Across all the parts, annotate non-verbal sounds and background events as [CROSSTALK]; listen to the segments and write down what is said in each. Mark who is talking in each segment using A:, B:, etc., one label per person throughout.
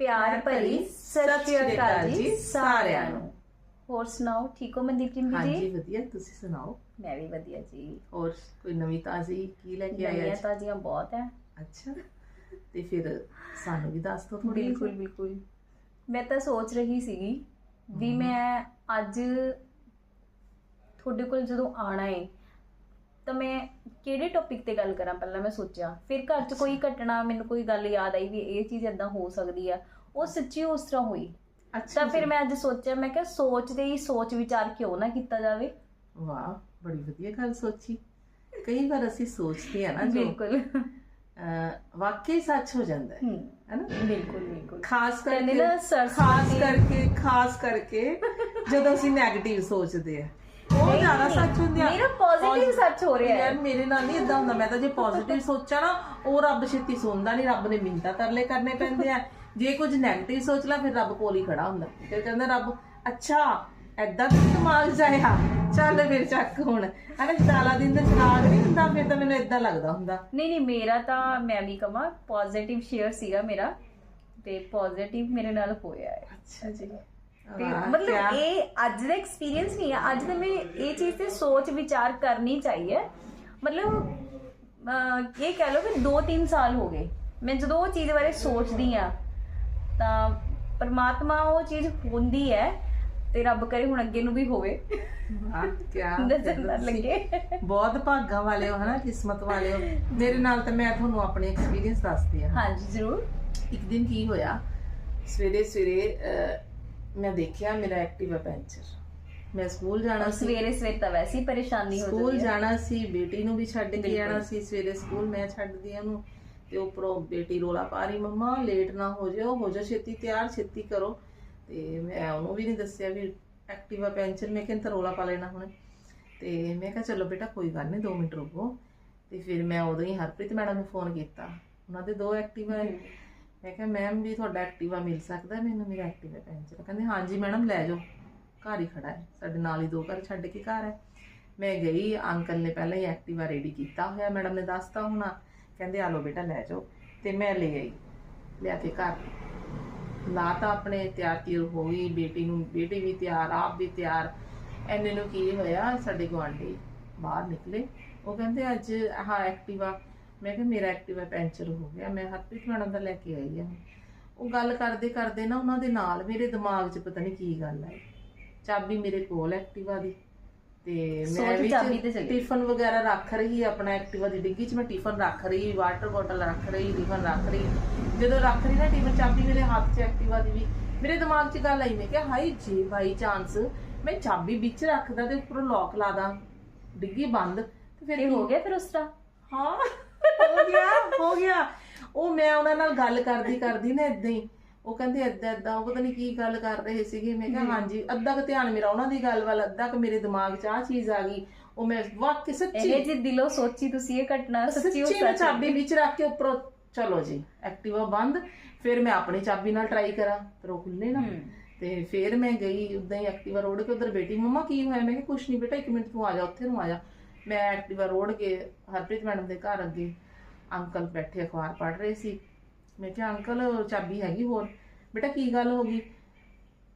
A: ਪਿਆਰ ਭਰੀ ਸਤਿ ਸ਼੍ਰੀ ਅਕਾਲ ਜੀ ਸਾਰਿਆਂ ਨੂੰ। ਹੋਰ ਸੁਣਾਓ ਠੀਕ ਹੋ ਮਨਦੀਪ ਜਿੰਦੀ
B: ਹਾਂਜੀ
A: ਜੀ
B: ਵਧੀਆ। ਤੁਸੀਂ ਸੁਣਾਓ?
A: ਮੈਂ ਵੀ ਵਧੀਆ ਜੀ।
B: ਹੋਰ ਕੋਈ ਨਵੀਂ ਤਾਜ਼ੀ ਕੀ ਲੈ ਕੇ ਆਏ
A: ਨਵੀਆਂ ਤਾਜ਼ੀਆਂ ਬਹੁਤ ਹੈ
B: ਅੱਛਾ। ਤੇ ਫਿਰ ਸਾਨੂੰ ਵੀ ਦੱਸ ਦਿਓ ਥੋੜੀ
A: ਬਿਲਕੁਲ ਬਿਲਕੁਲ। ਮੈਂ ਤਾਂ ਸੋਚ ਰਹੀ ਸੀਗੀ ਵੀ ਮੈਂ ਅੱਜ ਤੁਹਾਡੇ ਕੋਲ ਜਦੋਂ ਆਣਾ ਏ ਤਾਂ ਮੈਂ ਕਿਹੜੇ ਟੌਪਿਕ ਤੇ ਗੱਲ ਕਰਾਂ? ਪਹਿਲਾਂ ਮੈਂ ਸੋਚਿਆ। ਫਿਰ ਘਰ 'ਚ ਕੋਈ ਘਟਨਾ ਮੈਨੂੰ ਕੋਈ ਗੱਲ ਯਾਦ ਆਈ ਵੀ ਇਹ ਚੀਜ਼ ਇਦਾਂ ਹੋ ਸਕਦੀ ਆ। ਉਹ ਸੱਚੀ ਉਸ ਤਰ੍ਹਾਂ ਹੋਈ।
B: ਅੱਛਾ
A: ਤਾਂ ਫਿਰ। ਮੈਂ ਅੱਜ ਸੋਚਿਆ ਮੈਂ ਕਿਹਾ ਸੋਚਦੇ ਹੀ ਸੋਚ ਵਿਚਾਰ ਕਿਉਂ ਨਾ ਕੀਤਾ ਜਾਵੇ।
B: ਵਾਹ ਬੜੀ ਵਧੀਆ ਗੱਲ ਸੋਚੀ। ਕਈ ਵਾਰ ਅਸੀਂ ਸੋਚਦੇ ਆ ਨਾ ਜੋ।
A: ਬਿਲਕੁਲ।
B: ਵਾਕਈ ਸੱਚ ਹੋ ਜਾਂਦਾ ਹੈ।
A: ਹੂੰ।
B: ਹੈਨਾ
A: ਬਿਲਕੁਲ ਬਿਲਕੁਲ।
B: ਖਾਸ ਕਰਕੇ ਖਾਸ ਕਰਕੇ ਖਾਸ ਕਰਕੇ ਜਦੋਂ ਅਸੀਂ 네ਗੇਟਿਵ ਸੋਚਦੇ ਆ। ਜ਼ਿਆਦਾ ਸੱਚ ਹੁੰਦੇ ਆ
A: ਮੇਰਾ positive ਸੱਚ ਹੋ ਰਿਹਾ ਹੈ।
B: ਯਾਰ ਮੇਰੇ ਨਾਲ ਨਹੀਂ ਇਦਾਂ ਹੁੰਦਾ। ਮੈਂ ਤਾਂ ਜੇ ਪੋਜ਼ਿਟਿਵ ਸੋਚਾਂ ਨਾ ਉਹ ਰੱਬ ਛੇਤੀ ਸੁਣਦਾ ਨਹੀਂ। ਰੱਬ ਨੇ ਮਿੰਤਾ ਤਰਲੇ ਕਰਨੇ ਪੈਂਦੇ ਆ। ਜੇ ਕੁਝ 네ਗੇਟਿਵ ਸੋਚ ਲਾ ਫਿਰ ਰੱਬ ਕੋਲ ਹੀ ਖੜਾ ਹੁੰਦਾ। ਫਿਰ ਕਹਿੰਦਾ ਰੱਬ ਅੱਛਾ ਐਦਾਂ ਤਾਂ ਦਿਮਾਗ ਜਾਇਆ। ਚੱਲ ਫਿਰ ਚੱਕ ਹੁਣ। ਅਰੇ ਤਾਲਾ ਦਿਨ ਦਾ ਚਿਰਾਗ ਨਹੀਂ ਹੁੰਦਾ ਫਿਰ ਤਾਂ ਮੈਨੂੰ ਇਦਾਂ ਲੱਗਦਾ ਹੁੰਦਾ।
A: ਨਹੀਂ ਨਹੀਂ ਮੇਰਾ ਤਾਂ ਮੈਂ ਵੀ ਕਮਾ ਪੋਜ਼ਿਟਿਵ ਸ਼ੇਅਰ ਸੀਗਾ ਮੇਰਾ। ਤੇ ਪੋਜ਼ਿਟਿਵ ਮੇਰੇ ਨਾਲ ਹੋਇਆ ਹੈ।
B: ਅੱਛਾ ਜੀ।
A: ਤੇ ਮਤਲਬ ਇਹ ਅੱਜ ਦਾ ਐਕਸਪੀਰੀਅੰਸ ਨਹੀਂ ਹੈ ਅੱਜ ਤਾਂ ਮੈਂ ਇਹ ਚੀਜ਼ ਤੇ ਸੋਚ ਵਿਚਾਰ ਕਰਨੀ ਚਾਹੀਏ ਮਤਲਬ ਇਹ ਕਹਿ ਲਓ ਕਿ 2-3 ਸਾਲ ਹੋ ਗਏ। ਮੈਂ ਜਦੋਂ ਉਹ ਚੀਜ਼ ਬਾਰੇ ਸੋਚਦੀ ਆ ਤਾਂ ਪਰਮਾਤਮਾ ਉਹ ਚੀਜ਼ ਹੁੰਦੀ ਹੈ ਤੇ ਰੱਬ ਕਰੇ ਹੁਣ ਅੱਗੇ ਨੂੰ ਵੀ ਹੋਵੇ।
B: ਵਾਹ [LAUGHS] ਕੀ
A: ਲੱਗੇ।
B: ਬਹੁਤ ਭਾਗਾਂ ਵਾਲੇ ਹੋ ਹਨਾ ਕਿਸਮਤ ਵਾਲੇ ਹੋ। ਮੇਰੇ ਨਾਲ ਤਾਂ ਮੈਂ ਤੁਹਾਨੂੰ ਆਪਣੇ ਐਕਸਪੀਰੀਅੰਸ ਦੱਸਦੀ ਹਾਂ।
A: ਹਾਂਜੀ ਜ਼ਰੂਰ।
B: ਇੱਕ ਦਿਨ ਕੀ ਹੋਇਆ ਸਵੇਰੇ ਸਵੇਰੇ ਮੈਂ ਦੇਖਿਆ ਮੇਰਾ ਐਕਟਿਵਾ ਪੈਂਚਰ। ਮੈਂ ਸਕੂਲ ਜਾਣਾ ਸੀ।
A: ਸਵੇਰੇ ਸਵੇਰੇ ਤਾਂ ਵੈਸੇ ਹੀ ਪਰੇਸ਼ਾਨੀ ਹੋ
B: ਸਕੂਲ
A: ਜਾਂਦੀ ਹੈ
B: ਜਾਣਾ ਸੀ ਬੇਟੀ ਨੂੰ ਵੀ ਛੱਡ ਕੇ। ਆਣਾ ਸੀ। ਸਵੇਰੇ ਸਕੂਲ ਮੈਂ ਛੱਡਦੀ ਉਹਨੂੰ ਤੇ ਉੱਪਰੋਂ ਬੇਟੀ ਰੋਲਾ ਪਾ ਰਹੀ ਮੰਮਾ ਲੇਟ ਨਾ ਹੋ ਜਾਓ ਹੋ ਜਾ ਛੇਤੀ ਤਿਆਰ ਛੇਤੀ ਕਰੋ। ਤੇ ਮੈਂ ਉਹਨੂੰ ਵੀ ਨਹੀਂ ਦੱਸਿਆ ਵੀ ਐਕਟਿਵਾ ਪੈਂਚਰ। ਮੈਂ ਕਿਹਾ ਤਾਂ ਰੋਲਾ ਪਾ ਲੈਣਾ ਹੁਣ। ਤੇ ਮੈਂ ਕਿਹਾ ਚਲੋ ਬੇਟਾ ਕੋਈ ਗੱਲ ਨਹੀਂ 2 ਮਿੰਟ ਰੁਕੋ। ਤੇ ਫਿਰ ਮੈਂ ਉਦੋਂ ਹੀ ਹਰਪ੍ਰੀਤ ਮੈਡਮ ਨੂੰ ਫੋਨ ਕੀਤਾ। ਉਹਨਾਂ ਦੇ ਦੋ ਐਕਟਿਵਾ ਹੈ। ਮੈਂ ਕਿਹਾ ਮੈਮ ਵੀ ਤੁਹਾਡਾ ਐਕਟਿਵਾ ਮਿਲ ਸਕਦਾ? ਮੈਨੂੰ ਮੇਰਾ ਐਕਟਿਵਾ ਪੈਂਚਰ ਹੈ। ਕਹਿੰਦੇ, ਹਾਂਜੀ ਮੈਡਮ ਲੈ ਜਾਓ। ਘਰ ਹੀ ਖੜਾ ਹੈ। ਸਾਡੇ ਨਾਲ ਹੀ ਦੋ ਘਰ ਛੱਡ ਕੇ ਘਰ ਹੈ। ਮੈਂ ਗਈ ਅੰਕਲ ਨੇ ਪਹਿਲਾਂ ਹੀ ਐਕਟਿਵਾ ਰੈਡੀ ਕੀਤਾ ਹੋਇਆ। ਮੈਡਮ ਨੇ ਦੱਸਤਾ ਹੋਣਾ। ਕਹਿੰਦੇ, ਆ ਲਓ ਬੇਟਾ, ਲੈ ਜਾਓ। ਤੇ ਮੈਂ ਲੈ ਗਈ ਲਿਆ ਕੇ ਘਰ। ਲਾ ਤਾਂ ਆਪਣੇ, ਤਿਆਰ ਤਿਰ ਹੋ ਗਈ। ਬੇਟੀ ਨੂੰ, ਬੇਟੀ ਵੀ ਤਿਆਰ, ਆਪ ਵੀ ਤਿਆਰ। ਐਨੇ ਨੂੰ ਕੀ ਹੋਇਆ? ਸਾਡੇ ਗੁਆਂਢੀ ਬਾਹਰ ਨਿਕਲੇ। ਉਹ ਕਹਿੰਦੇ, ਅੱਜ ਆਹ ਐਕਟਿਵਾ ਮੈਂ ਕਿਹਾ ਮੇਰਾ ਐਕਟਿਵਾ ਪੈਂਚਰ ਹੋ ਗਿਆ ਮੈਂ ਹਰਪ੍ਰੀਤ ਮੈਡਮ ਦਾ ਲੈ ਕੇ ਆਈ ਆ। ਉਹ ਗੱਲ ਕਰਦੇ ਕਰਦੇ ਨਾ ਉਹਨਾਂ ਦੇ ਨਾਲ ਮੇਰੇ ਦਿਮਾਗ 'ਚ ਪਤਾ ਨਹੀਂ ਕੀ ਗੱਲ ਆਈ। ਚਾਬੀ ਮੇਰੇ ਕੋਲ ਐਕਟਿਵਾ ਦੀ ਤੇ ਮੈਂ
A: ਸੋਚ
B: ਵੀ
A: ਚਾਬੀ ਤੇ ਚਲੀ।
B: ਟਿਫਨ ਵਗੈਰਾ ਰੱਖ ਰਹੀ ਆਪਣਾ ਐਕਟਿਵਾ ਦੀ ਡਿੱਗੀ 'ਚ ਮੈਂ ਟਿਫਨ ਰੱਖ ਰਹੀ ਵਾਟਰ ਬੋਟਲ ਰੱਖ ਰਹੀ ਟਿਫਨ ਰੱਖ ਰਹੀ। ਜਦੋਂ ਰੱਖ ਰਹੀ ਨਾ ਟਿਫਨ ਚਾਬੀ ਮੇਰੇ ਹੱਥ 'ਚ ਐਕਟਿਵਾ ਦੀ ਵੀ ਮੇਰੇ ਦਿਮਾਗ 'ਚ ਗੱਲ ਆਈ ਮੈਂ ਕਿਹਾ ਹਾਈ ਜੇ ਬਾਈ ਚਾਂਸ ਮੈਂ ਚਾਬੀ ਵਿੱਚ ਰੱਖਦਾ ਤੇ ਉੱਪਰੋਂ ਲੌਕ ਲਾ ਦਾਂ ਡਿੱਗੀ ਬੰਦ ਤੇ ਫਿਰ
A: ਤੇ
B: ਕੀ
A: ਹੋ ਗਿਆ ਫਿਰ ਉਸ ਤਰ੍ਹਾਂ?
B: ਹਾਂ। ਹੋ ਗਿਆ ਹੋ ਗਿਆ। ਉਹ ਮੈਂ ਉਹਨਾਂ ਨਾਲ ਗੱਲ ਕਰਦੀ ਕਰਦੀ ਨਾ ਇਦਾਂ ਹੀ। ਉਹ ਕਹਿੰਦੇ ਏਦਾਂ ਏਦਾਂ ਉਹ ਪਤਾ ਨਹੀਂ ਕੀ ਗੱਲ ਕਰ ਰਹੇ ਸੀਗੇ। ਮੈਂ ਕਿਹਾ ਹਾਂਜੀ ਅੱਧਾ ਕੁ ਧਿਆਨ ਮੇਰਾ ਉਹਨਾਂ ਦੀ ਗੱਲ ਵੱਲ ਅੱਧਾ ਕੁ ਮੇਰੇ ਦਿਮਾਗ 'ਚ ਆ ਚੀਜ਼ ਆ ਗਈ। ਉਹ ਮੈਂ ਵਾਕਈ ਸੱਚੀ
A: ਇਹ ਜੇ ਦਿਲੋਂ ਸੋਚੀ ਤੁਸੀਂ ਇਹ ਘਟਨਾ ਸੱਚੀ
B: ਸੱਚੀ ਮੈਂ ਚਾਬੀ ਵਿੱਚ ਰੱਖ ਕੇ ਉੱਪਰੋਂ ਚਲੋ ਜੀ ਐਕਟਿਵਾ ਬੰਦ ਫਿਰ ਮੈਂ ਆਪਣੀ ਚਾਬੀ ਨਾਲ ਟਰਾਈ ਕਰਾਂ ਪਰ ਉਹ ਖੁੱਲੇ ਨਾ। ਤੇ ਫਿਰ ਮੈਂ ਗਈ ਉਦਾਂ ਹੀ ਐਕਟਿਵਾ ਰੋਡ ਕੇ ਉਧਰ ਬੇਟੀ ਮੰਮਾ ਕੀ ਹੋਇਆ? ਮੈਂ ਕਿਹਾ ਕੁਛ ਨਹੀਂ ਬੇਟਾ ਇੱਕ ਮਿੰਟ ਤੂੰ ਆ ਜਾ ਉੱਥੇ ਨੂੰ ਆ ਜਾ। ਮੈਂ ਐਕਟਿਵਾ ਰੋਡ ਕੇ ਹਰਪ੍ਰੀਤ ਮੈਡਮ ਦੇ ਘਰ ਅੱਗੇ ਅੰਕਲ ਬੈਠੇ ਅਖਬਾਰ ਪੜ੍ਹ ਰਹੇ ਸੀ। ਮੈਂ ਕਿਹਾ ਅੰਕਲ ਚਾਬੀ ਹੈਗੀ ਹੋਰ? ਬੇਟਾ ਕੀ ਗੱਲ ਹੋ ਗਈ?